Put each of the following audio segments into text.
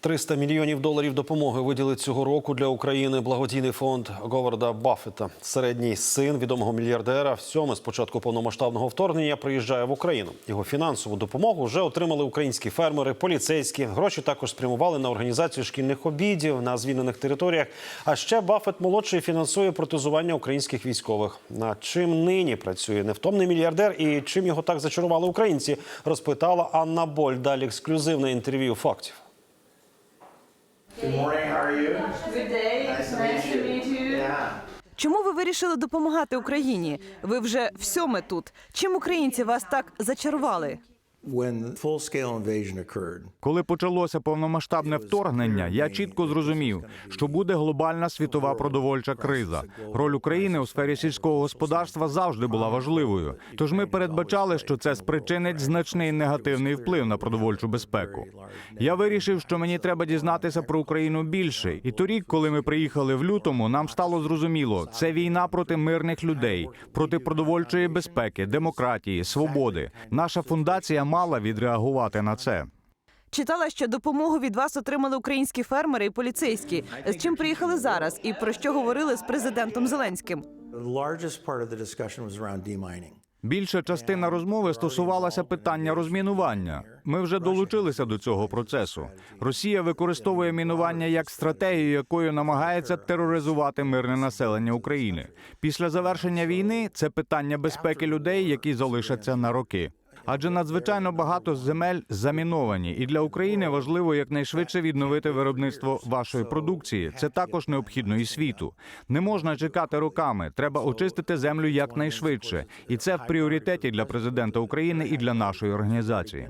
300 мільйонів доларів допомоги виділить цього року для України благодійний фонд Говарда Баффета. Середній син відомого мільярдера всьоме з початку повномасштабного вторгнення приїжджає в Україну. Його фінансову допомогу вже отримали українські фермери, поліцейські. Гроші також спрямували на організацію шкільних обідів на звільнених територіях. А ще Баффет молодший фінансує протезування українських військових. На чим нині працює невтомний мільярдер і чим його так зачарували українці? Розпитала Анна Боль. Далі ексклюзивне інтерв'ю фактів. Good morning, how are you? Good day. Nice to Nice to meet meet you. Yeah. Чому ви вирішили допомагати Україні? Ви вже всьоме тут. Чим українці вас так зачарували? Коли почалося повномасштабне вторгнення, я чітко зрозумів, що буде глобальна світова продовольча криза. Роль України у сфері сільського господарства завжди була важливою. Тож ми передбачали, що це спричинить значний негативний вплив на продовольчу безпеку. Я вирішив, що мені треба дізнатися про Україну більше. І торік, коли ми приїхали в лютому, нам стало зрозуміло, це війна проти мирних людей, проти продовольчої безпеки, демократії, свободи. Наша фундація мала відреагувати на це. Читала, що допомогу від вас отримали українські фермери і поліцейські. З чим приїхали зараз, і про що говорили з президентом Зеленським? Більша частина розмови стосувалася питання розмінування. Ми вже долучилися до цього процесу. Росія використовує мінування як стратегію, якою намагається тероризувати мирне населення України. Після завершення війни це питання безпеки людей, які залишаться на роки. Адже надзвичайно багато земель заміновані, і для України важливо якнайшвидше відновити виробництво вашої продукції. Це також необхідно і світу. Не можна чекати роками. Треба очистити землю якнайшвидше, і це в пріоритеті для президента України і для нашої організації.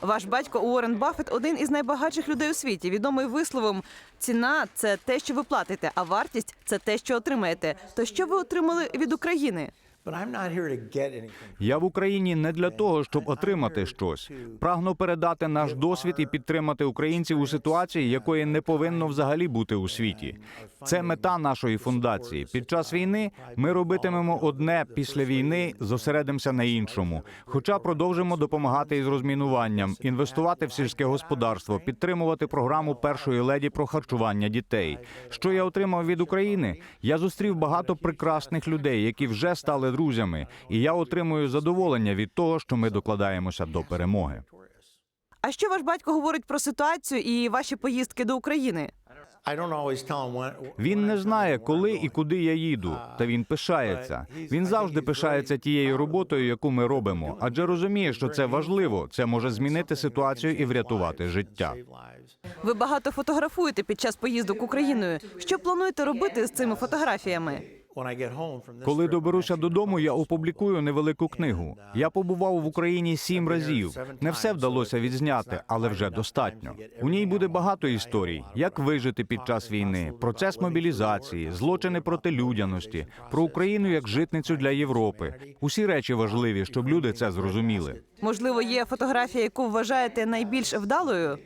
Ваш батько Уоррен Баффет – один із найбагатших людей у світі, відомий висловом ціна це те, що ви платите, а вартість це те, що отримаєте. То що ви отримали від України? Я в Україні не для того, щоб отримати щось. Прагну передати наш досвід і підтримати українців у ситуації, якої не повинно взагалі бути у світі. Це мета нашої фундації. Під час війни ми робитимемо одне після війни, зосередимося на іншому. Хоча продовжимо допомагати із розмінуванням, інвестувати в сільське господарство, підтримувати програму першої леді про харчування дітей. Що я отримав від України? Я зустрів багато прекрасних людей, які вже стали друзями, і я отримую задоволення від того, що ми докладаємося до перемоги. А що ваш батько говорить про ситуацію і ваші поїздки до України? Він не знає, коли і куди я їду, та він пишається. Він завжди пишається тією роботою, яку ми робимо, адже розуміє, що це важливо. Це може змінити ситуацію і врятувати життя. Ви багато фотографуєте під час поїздок Україною. Що плануєте робити з цими фотографіями? Коли доберуся додому, я опублікую невелику книгу. Я побував в Україні сім разів. Не все вдалося відзняти, але вже достатньо. У ній буде багато історій, як вижити під час війни, процес мобілізації, злочини проти людяності, про Україну як житницю для Європи. Усі речі важливі, щоб люди це зрозуміли. Можливо, є фотографія, яку вважаєте найбільш вдалою?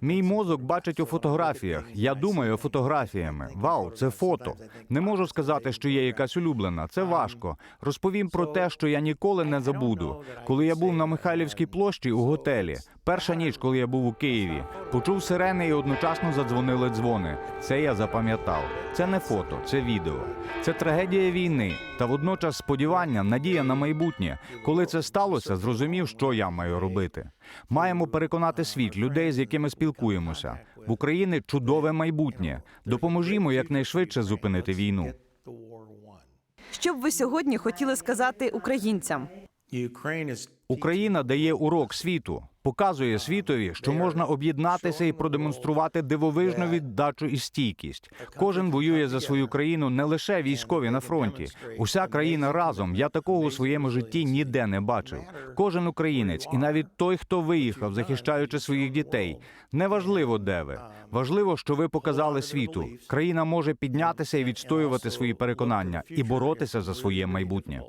Мій мозок бачить у фотографіях. Я думаю фотографіями. Вау, це фото. Не можу сказати, що є якась улюблена. Це важко. Розповім про те, що я ніколи не забуду. Коли я був на Михайлівській площі у готелі, перша ніч, коли я був у Києві, почув сирени і одночасно задзвонили дзвони. Це я запам'ятав. Це не фото, це відео. Це трагедія війни та водночас сподівання, надія на майбутнє. Коли це сталося, зрозумів, що я маю робити. Маємо переконати світ, людей, з якими спілкуємося. В Україні чудове майбутнє. Допоможімо якнайшвидше зупинити війну. Що б ви сьогодні хотіли сказати українцям? Україна дає урок світу, показує світові, що можна об'єднатися і продемонструвати дивовижну віддачу і стійкість. Кожен воює за свою країну не лише військові на фронті. Уся країна разом. Я такого у своєму житті ніде не бачив. Кожен українець, і навіть той, хто виїхав, захищаючи своїх дітей. Неважливо, де ви. Важливо, що ви показали світу. Країна може піднятися і відстоювати свої переконання і боротися за своє майбутнє.